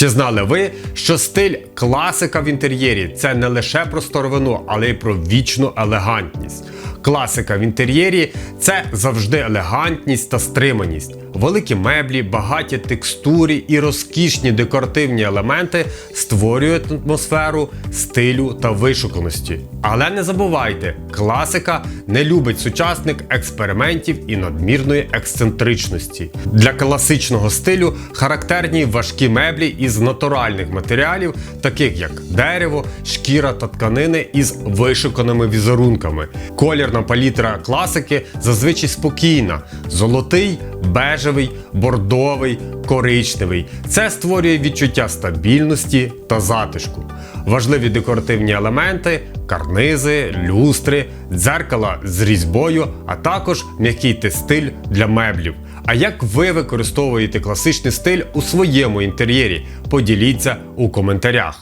Чи знали ви, що стиль класика в інтер'єрі це не лише про старовину, але й про вічну елегантність? Класика в інтер'єрі це завжди елегантність та стриманість. Великі меблі, багаті текстури і розкішні декоративні елементи створюють атмосферу стилю та вишуканості. Але не забувайте, класика не любить сучасник експериментів і надмірної ексцентричності. Для класичного стилю характерні важкі меблі із натуральних матеріалів, таких як дерево, шкіра та тканини із вишуканими візерунками. Колірна палітра класики зазвичай спокійна: золотий, бежевий, бордовий, коричневий. Це створює відчуття стабільності та затишку. Важливі декоративні елементи, карнизи, люстри, дзеркала з різьбою, а також м'який текстиль для меблів. А як ви використовуєте класичний стиль у своєму інтер'єрі? Поділіться у коментарях.